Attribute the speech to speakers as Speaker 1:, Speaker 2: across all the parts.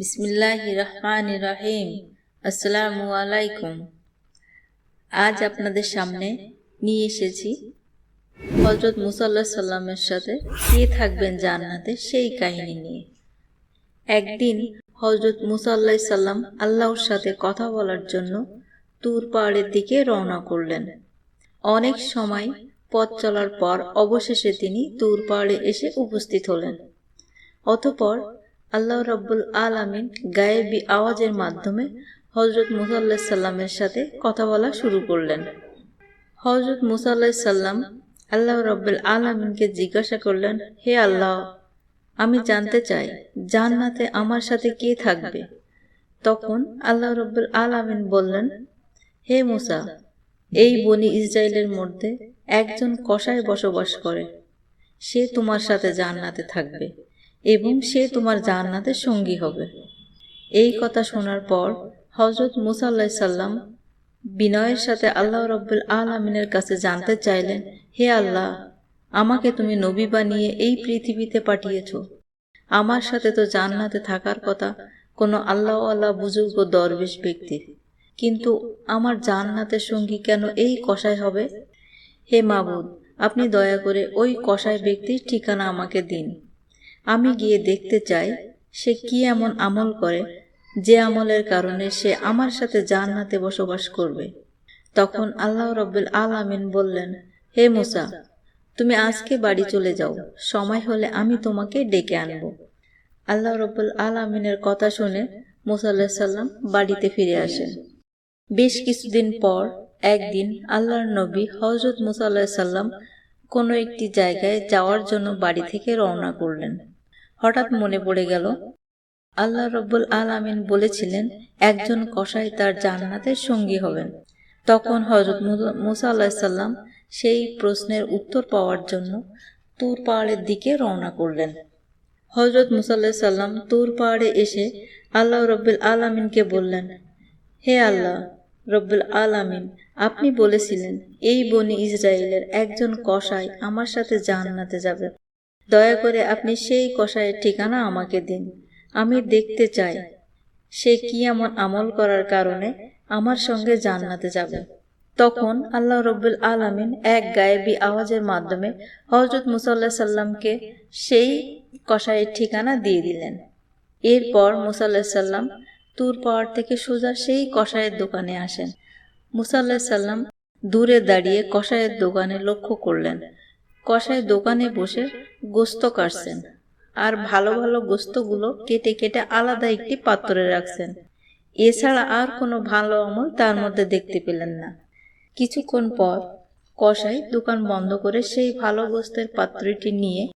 Speaker 1: বিসমিল্লাহ রহমান রাহিম আসসালামু আলাইকুম। আজ আপনাদের সামনে নিয়ে এসেছি হজরত মুসাল্লাহ সাল্লামের সাথে কে থাকবেন জান্নাতে সেই কাহিনী নিয়ে। একদিন হজরত মুসাল্লাহ সাল্লাম আল্লাহর সাথে কথা বলার জন্য তুর পাহাড়ের দিকে রওনা করলেন। অনেক সময় পথ চলার পর অবশেষে তিনি তুর পাহাড়ে এসে উপস্থিত হলেন। অতপর আল্লাহ রব্বুল আলামিন গায়েবি আওয়াজের মাধ্যমে হজরত মুসাল্লাহ সাল্লামের সাথে কথা বলা শুরু করলেন। হজরত মুসাল্লাহ সাল্লাম আল্লাহ রব্বুল আলামিনকে জিজ্ঞাসা করলেন, হে আল্লাহ, আমি জানতে চাই, জান্নাতে আমার সাথে কে থাকবে? তখন আল্লাহ রব্বুল আলামিন বললেন, হে মুসা, এই বনি ইসরায়েলের মধ্যে একজন কষায় বসবাস করে। সে তোমার সাথে জান্নাতে থাকবে। এবং সে তোমার জান্নাতের সঙ্গী হবে। এই কথা শোনার পর হজরত মুসাল্লা সাল্লাম বিনয়ের সাথে আল্লাহ রব্বুল আলমিনের কাছে জানতে চাইলেন, হে আল্লাহ, আমাকে তুমি নবী বানিয়ে এই পৃথিবীতে পাঠিয়েছ। আমার সাথে তো জান্নাতে থাকার কথা কোনো আল্লাহ আল্লাহ বুজুর্গ দরবেশ ব্যক্তির। কিন্তু আমার জান্নাতের সঙ্গী কেন এই কষায় হবে? হে মাবুদ, আপনি দয়া করে ওই কষায় ব্যক্তির ঠিকানা আমাকে দিন। আমি গিয়ে দেখতে চাই সে কি এমন আমল করে যে আমলের কারণে সে আমার সাথে জান্নাতে বসবাস করবে। তখন আল্লাহ রব্বুল আলামিন বললেন, হে মুসা, তুমি আজকে বাড়ি চলে যাও, সময় হলে আমি তোমাকে ডেকে আনব। আল্লাহ রব্বুল আলামিনের কথা শুনে মুসাল্লাহ সাল্লাম বাড়িতে ফিরে আসেন। বেশ কিছুদিন পর একদিন আল্লাহর নবী হজরত মুসাল্লাহ সাল্লাম কোনো একটি জায়গায় যাওয়ার জন্য বাড়ি থেকে রওনা করলেন। হঠাৎ মনে পড়ে গেল, আল্লাহ রব্বুল আলামিন বলেছিলেন, একজন কসাই তার জান্নাতের সঙ্গী হবেন। তখন হজরত মুসা আল্লাহ সাল্লাম সেই প্রশ্নের উত্তর পাওয়ার জন্য তুর পাহাড়ের দিকে রওনা করলেন। হজরত মুসাল্লাহ সাল্লাম তুর পাহাড়ে এসে আল্লাহ রব্বুল আলামিনকে বললেন, হে আল্লাহ রব্বুল আলামিন, আপনি বলেছিলেন, এই বনি ইসরায়েলের একজন কসাই আমার সাথে জান্নাতে যাবে। দয়া করে আপনি সেই কষায়ের ঠিকানা আমাকে দিন। আমি দেখতে চাই, সে কি এমন আমল করার কারণে আমার সঙ্গে জান্নাতে যাবে। তখন আল্লাহ রব্বুল আলমিন এক গায়েবী আওয়াজের মাধ্যমে হজরত মুসাল্লাহ সাল্লামকে সেই কষায়ের ঠিকানা দিয়ে দিলেন। এরপর মুসাল্লাহ সাল্লাম তুর পাহাড় থেকে সোজা সেই কষায়ের দোকানে আসেন। মুসাল্লাহ সাল্লাম দূরে দাঁড়িয়ে কষায়ের দোকানে লক্ষ্য করলেন। কষায় দোকানে বসে গোস্ত কাটছেন। আর ভালো ভালো গোস্তগুলো কেটে কেটে আলাদা একটি পাত্রে রাখছেন। এছাড়া আর কোনো ভালো আমল তার মধ্যে দেখতে পেলেন না। কিছুক্ষণ পর কষাই দোকান বন্ধ করে সেই ভালো গোস্তের পাত্রটি নিয়ে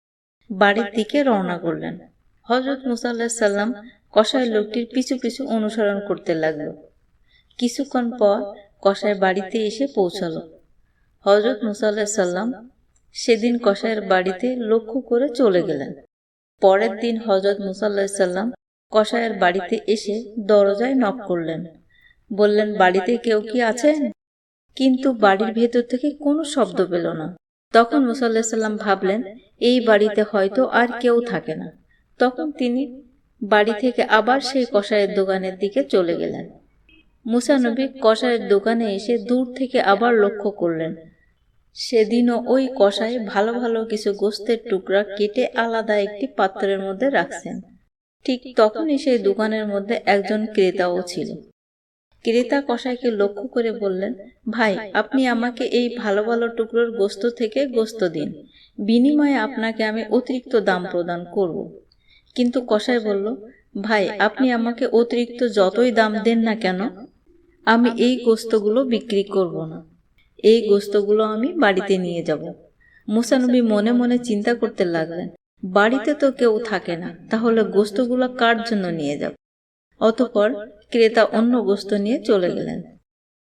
Speaker 1: বাড়ির দিকে রওনা করলেন। হজরত মুসাল্লাহ সাল্লাম কষাই লোকটির পিছু পিছু অনুসরণ করতে লাগল। কিছুক্ষণ পর কষাই বাড়িতে এসে পৌঁছালো। হজরত মুসাল্লাহ সাল্লাম সেদিন কষায়ের বাড়িতে লক্ষ্য করে চলে গেলেন। পরের দিন হজরত মুসাল্লাহ সাল্লাম কষায়ের বাড়িতে এসে দরজায় নক করলেন। বললেন, বাড়িতে কেউ কি আছেন? কিন্তু বাড়ির ভেতর থেকে কোনো শব্দ পেল না। তখন মুসাল্লাহ সাল্লাম ভাবলেন, এই বাড়িতে হয়তো আর কেউ থাকে না। তখন তিনি বাড়ি থেকে আবার সেই কষায়ের দোকানের দিকে চলে গেলেন। মুসানবী কষায়ের দোকানে এসে দূর থেকে আবার লক্ষ্য করলেন। সেদিনও ওই কষাই ভালো ভালো কিছু গোস্তের টুকরা কেটে আলাদা একটি পাত্রের মধ্যে রাখছেন। ঠিক তখনই সেই দোকানের মধ্যে একজন ক্রেতাও ছিল। ক্রেতা কষাইকে লক্ষ্য করে বললেন, ভাই, আপনি আমাকে এই ভালো ভালো টুকরোর গোস্ত থেকে গোস্ত দিন। বিনিময়ে আপনাকে আমি অতিরিক্ত দাম প্রদান করব। কিন্তু কষাই বলল, ভাই, আপনি আমাকে অতিরিক্ত যতই দাম দেন না কেন, আমি এই গোস্তগুলো বিক্রি করব না। এই গোস্তগুলো আমি বাড়িতে নিয়ে যাব। মুসানবী মনে মনে চিন্তা করতে লাগলেন, বাড়িতে তো কেউ থাকে না, তাহলে গোস্তগুলো কার জন্য নিয়ে যাব? অতপর ক্রেতা অন্য গোস্ত নিয়ে চলে গেলেন।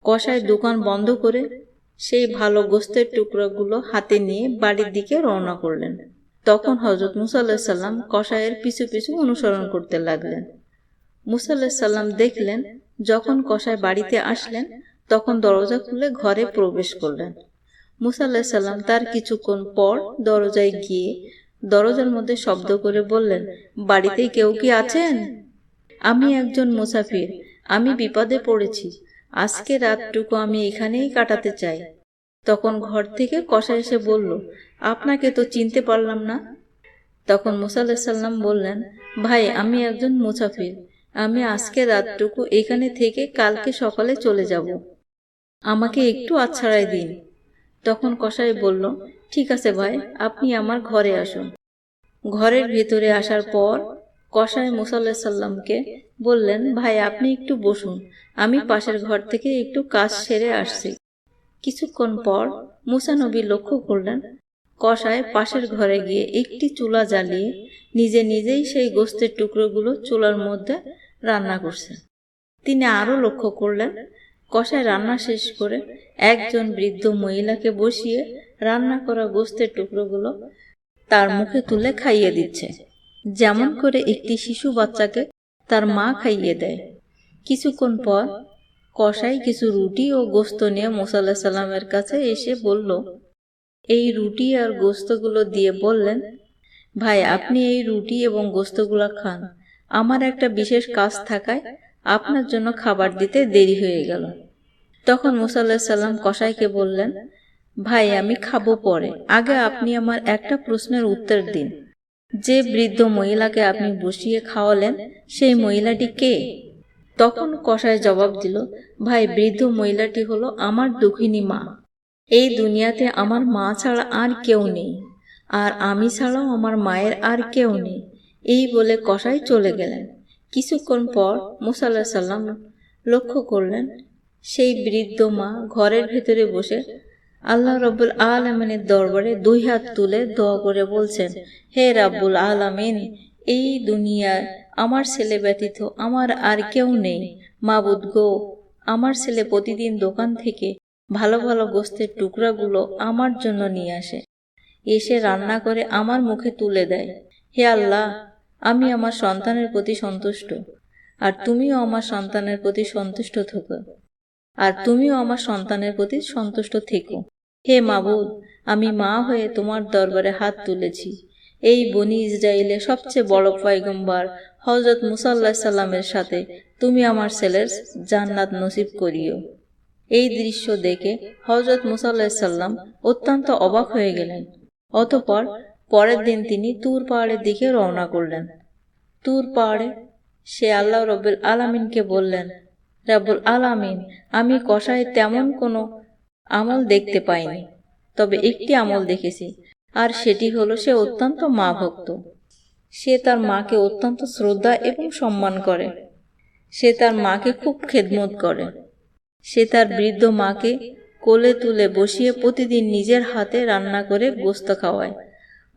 Speaker 1: কষায় দোকান বন্ধ করে সেই ভালো গোস্তের টুকরোগুলো হাতে নিয়ে বাড়ির দিকে রওনা করলেন। তখন হজরত মুসাল্লাহ সাল্লাম কষায়ের পিছু পিছু অনুসরণ করতে লাগলেন। মুসাল্লাহ সাল্লাম দেখলেন, যখন কষায় বাড়িতে আসলেন তখন দরজা খুলে ঘরে প্রবেশ করলেন। মুসাল্লাহ সাল্লাম তার কিছুক্ষণ পর দরজায় গিয়ে দরজার মধ্যে শব্দ করে বললেন, বাড়িতে কেউ কি আছেন? আমি একজন মুসাফির। আমি বিপদে পড়েছি। আজকে রাতটুকু আমি এখানেই কাটাতে চাই। তখন ঘর থেকে কষা এসে বলল, আপনাকে তো চিনতে পারলাম না। তখন মুসা সাল্লাম বললেন, ভাই, আমি একজন মুসাফির। আমি আজকে রাতটুকু এখানে থেকে কালকে সকালে চলে যাব। আমাকে একটু আচ্ছাড়াই দিন। তখন কসাই বলল, ঠিক আছে ভাই, আপনি আমার ঘরে আসুন। ঘরের ভেতরে আসার পর কসাই মুসাল্লাহ সাল্লামকে বললেন, ভাই, আপনি একটু বসুন, আমি পাশের ঘর থেকে একটু কাজ সেরে আসছি। কিছুক্ষণ পর মুসানবী লক্ষ্য করলেন, কসাই পাশের ঘরে গিয়ে একটি চুলা জ্বালিয়ে নিজে নিজেই সেই গোস্তের টুকরোগুলো চুলার মধ্যে রান্না করছে। তিনি আরও লক্ষ্য করলেন কষায় রান্না শেষ করে একজন বৃদ্ধ মহিলাকে বসিয়ে রান্না করা গোস্তের টুকরোগুলো তার মুখে তুলে খাইয়ে দিচ্ছে। যেমন করে একটি শিশু বাচ্চাকে তার মা খাইয়ে দেয়। কিছুক্ষণ পর কষাই কিছু রুটি ও গোস্ত নিয়ে মোসাল্লাহ সাল্লামের কাছে এসে বলল, এই রুটি আর গোস্তগুলো দিয়ে বললেন, ভাই, আপনি এই রুটি এবং গোস্তগুলো খান। আমার একটা বিশেষ কাজ থাকায় আপনার জন্য খাবার দিতে দেরি হয়ে গেল। তখন মুসাল্লাহ সাল্লাম কসাইকে বললেন, ভাই, আমি খাব পরে। আগে আপনি আমার একটা প্রশ্নের উত্তর দিন। যে বৃদ্ধ মহিলাকে আপনি বসিয়ে খাওয়ালেন, সেই মহিলাটি কে? তখন কসাই জবাব দিল, ভাই, বৃদ্ধ মহিলাটি হলো আমার দুঃখিনী মা। এই দুনিয়াতে আমার মা ছাড়া আর কেউ নেই। আর আমি ছাড়াও আমার মায়ের আর কেউ নেই। এই বলে কসাই চলে গেলেন। কিছুক্ষণ পর মুসাল্লাহ সাল্লাম লক্ষ্য করলেন, সেই বৃদ্ধ মা ঘরের ভেতরে বসে আল্লাহ রব্বুল আলমিনের দরবারে দুই হাত তুলে দোয়া করে বলছেন, হে রাব্বুল আলমিন, এই দুনিয়ায় আমার ছেলে ব্যতীত আমার আর কেউ নেই। মাবুদ গো, আমার ছেলে প্রতিদিন দোকান থেকে ভালো ভালো গোস্তের টুকরাগুলো আমার জন্য নিয়ে আসে। এসে রান্না করে আমার মুখে তুলে দেয়। হে আল্লাহ আমি আমার সন্তানের প্রতি সন্তুষ্ট। আর তুমিও আমার সন্তানের প্রতি সন্তুষ্ট থেকো। আর তুমিও আমার সন্তানের প্রতি সন্তুষ্ট থেকো। হে মাবুদ, আমি মা হয়ে তোমার দরবারে হাত তুলেছি। এই বনি ইসরায়েলের সবচেয়ে বড় পয়গম্বার হজরত মুসাল্লাহ সাল্লামের সাথে তুমি আমার ছেলের জান্নাত নসিব করিও। এই দৃশ্য দেখে হজরত মুসাল্লাহ সাল্লাম অত্যন্ত অবাক হয়ে গেলেন। অতপর পরের দিন তিনি তুর পাহাড়ের দিকে রওনা করলেন। তুর পাহাড়ে সে আল্লাহ রব্বুল আলামিনকে বললেন, রাব্বুল আলামিন, আমি কষায় তেমন কোনো আমল দেখতে পাইনি, তবে একটি আমল দেখেছি, আর সেটি হলো সে অত্যন্ত মা ভক্ত। সে তার মাকে অত্যন্ত শ্রদ্ধা এবং সম্মান করে। সে তার মাকে খুব খেদমত করে। সে তার বৃদ্ধ মাকে কোলে তুলে বসিয়ে প্রতিদিন নিজের হাতে রান্না করে গোস্ত খাওয়ায়।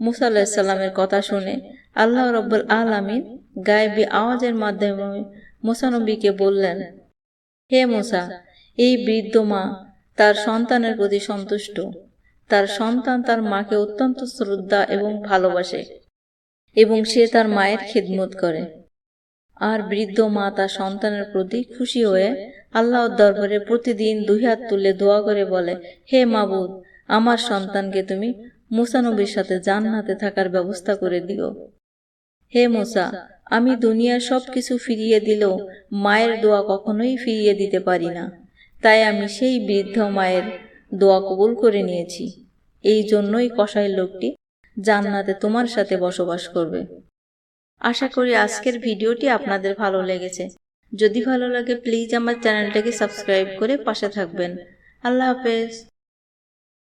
Speaker 1: মুসা আলাহিসাল্লামের কথা শুনে আল্লাহ রব্বুল আলমিন গায়েবী আওয়াজের মাধ্যমে মুসানবীকে বললেন, হে মুসা, এই বৃদ্ধ মা তার সন্তানের প্রতি সন্তুষ্ট। তার সন্তান তার মাকে অত্যন্ত শ্রদ্ধা এবং ভালোবাসে এবং সে তার মায়ের খেদমত করে। আর বৃদ্ধ মা তার সন্তানের প্রতি খুশি হয়ে আল্লাহর দরবারে প্রতিদিন দুই হাত তুলে দোয়া করে বলে, হে মাবুদ, আমার সন্তানকে তুমি মুসানবীর সাথে জান্নাতে থাকার ব্যবস্থা করে দিও হে মুসা, আমি দুনিয়ার সব কিছু ফিরিয়ে দিলেও মায়ের দোয়া কখনোই ফিরিয়ে দিতে পারি না। তাই আমি সেই বৃদ্ধ মায়ের দোয়া কবুল করে নিয়েছি। এই জন্যই কসাই লোকটি জান্নাতে তোমার সাথে বসবাস করবে। আশা করি আজকের ভিডিওটি আপনাদের ভালো লেগেছে। যদি ভালো লাগে, প্লিজ আমার চ্যানেলটাকে সাবস্ক্রাইব করে পাশে থাকবেন। আল্লাহ হাফেজ।